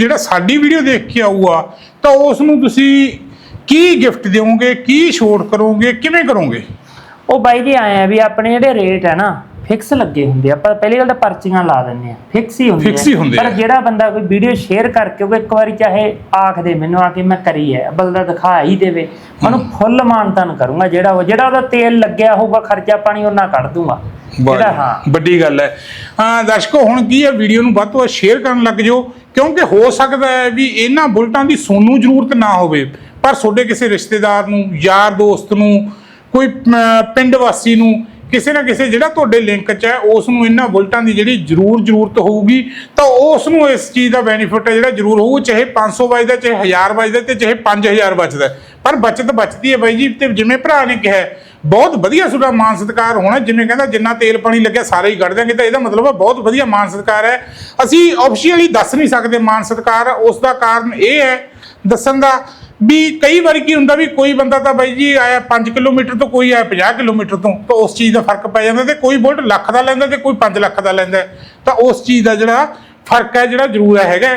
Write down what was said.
ਜਿਹੜਾ ਸਾਡੀ ਵੀਡੀਓ ਦੇਖ ਕੇ ਆਊਗਾ ਤਾਂ ਉਸ ਨੂੰ ਤੁਸੀਂ ਕੀ ਗਿਫਟ ਦਿਓਗੇ ਕੀ ਛੋਟ ਕਰੋਗੇ ਕਿਵੇਂ ਕਰੋਗੇ? ਉਹ ਬਾਈ ਜੀ ਆਏ ਆ ਵੀ ਆਪਣੇ ਜਿਹੜੇ ਰੇਟ ਹੈ ਨਾ ਫਿਕਸ ਲੱਗੇ ਹੁੰਦੇ ਆ। ਆਪਾਂ ਪਹਿਲੀ ਗੱਲ ਤਾਂ ਪਰਚੀਆਂ ਲਾ ਦਿੰਦੇ ਆ ਫਿਕਸ ਹੀ ਹੁੰਦੇ ਹੁੰਦੇ ਪਰ ਆ। ਜਿਹੜਾ ਬੰਦਾ ਕੋਈ ਵੀਡੀਓ ਸ਼ੇਅਰ ਕਰਕੇ ਉਹ ਇੱਕ ਵਾਰੀ ਚਾਹੇ ਆਖ ਦੇ ਮੈਨੂੰ ਆ ਕੇ ਮੈਂ ਕਰੀ ਹੈ ਬਲਦਾ ਦਿਖਾ ਹੀ ਦੇਵੇ। ਮੈਨੂੰ ਫੁੱਲ ਮਾਨਤਨ ਕਰੂੰਗਾ ਜਿਹੜਾ ਉਹ ਜਿਹੜਾ ਉਹਦਾ ਤੇਲ ਲੱਗਿਆ ਹੋਊਗਾ ਖਰਚਾ ਪਾਣੀ ਉਹਨਾਂ ਕੱਢ ਦੂੰਗਾ। ਹਾਂ। ਵੱਡੀ ਗੱਲ ਹੈ। ਹਾਂ ਦਰਸ਼ਕੋ ਹੁਣ ਕੀ ਹੈ? ਵੀਡੀਓ ਨੂੰ ਵੱਧ ਤੋਂ ਵੱਧ ਸ਼ੇਅਰ ਕਰਨ ਲੱਗ ਜਾਓ ਕਿਉਂਕਿ ਹੋ ਸਕਦਾ ਹੈ ਵੀ ਇਹਨਾਂ ਬੁਲਟਾਂ ਦੀ ਸੋਨੂੰ ਜ਼ਰੂਰਤ ਨਾ ਹੋਵੇ ਪਰ ਤੁਹਾਡੇ ਕਿਸੇ ਰਿਸ਼ਤੇਦਾਰ ਨੂੰ ਯਾਰ ਦੋਸਤ ਨੂੰ ਕੋਈ ਪਿੰਡ ਵਾਸੀ ਨੂੰ ਕਿਸੇ ਨਾ ਕਿਸੇ ਜਿਹੜਾ ਤੁਹਾਡੇ ਲਿੰਕ 'ਚ ਹੈ ਉਸ ਨੂੰ ਇਹਨਾਂ ਬੁਲਟਾਂ ਦੀ ਜਿਹੜੀ ਜ਼ਰੂਰ ਜ਼ਰੂਰਤ ਹੋਊਗੀ ਤਾਂ ਉਸ ਨੂੰ ਇਸ ਚੀਜ਼ ਦਾ ਬੈਨੀਫਿਟ ਹੈ ਜਿਹੜਾ ਜ਼ਰੂਰ ਹੋਊ ਚਾਹੇ 500 ਬਚਦਾ ਚਾਹੇ 1000 ਬਚਦਾ ਤੇ ਚਾਹੇ 5000 ਬਚਦਾ ਪਰ ਬਚਤ ਬਚਦੀ ਹੈ ਬਾਈ ਜੀ ਤੇ ਜਿਵੇਂ ਭਰਾ ਨੇ ਕਿਹਾ ਬਹੁਤ ਵਧੀਆ ਤੁਹਾਡਾ ਮਾਨ ਸਤਿਕਾਰ ਹੋਣਾ, ਜਿਵੇਂ ਕਹਿੰਦਾ ਜਿੰਨਾ ਤੇਲ ਪਾਣੀ ਲੱਗਿਆ ਸਾਰੇ ਹੀ ਕੱਢ ਦਿਆਂਗੇ, ਤਾਂ ਇਹਦਾ ਮਤਲਬ ਹੈ ਬਹੁਤ ਵਧੀਆ ਮਾਨ ਸਤਿਕਾਰ ਹੈ। ਅਸੀਂ ਆਫੀਸ਼ੀਅਲੀ ਦੱਸ ਨਹੀਂ ਸਕਦੇ ਮਾਨ ਸਤਿਕਾਰ, ਉਸ ਦਾ ਕਾਰਨ ਇਹ ਹੈ, ਦੱਸਣ ਦਾ ਵੀ ਕਈ ਵਾਰੀ ਕੀ ਹੁੰਦਾ ਵੀ ਕੋਈ ਬੰਦਾ ਤਾਂ ਬਾਈ ਜੀ ਆਇਆ 5 ਕਿਲੋਮੀਟਰ ਤੋਂ, ਕੋਈ ਆਇਆ 50 ਕਿਲੋਮੀਟਰ ਤੋਂ, ਤਾਂ ਉਸ ਚੀਜ਼ ਦਾ ਫ਼ਰਕ ਪੈ ਜਾਂਦਾ ਤੇ ਕੋਈ ਬੁਲਟ ਲੱਖ ਦਾ ਲੈਂਦਾ ਤੇ ਕੋਈ 5 ਲੱਖ ਦਾ ਲੈਂਦਾ ਤਾਂ ਉਸ ਚੀਜ਼ ਦਾ ਜਿਹੜਾ ਫ਼ਰਕ ਹੈ, ਜਿਹੜਾ ਜ਼ਰੂਰ ਹੈਗਾ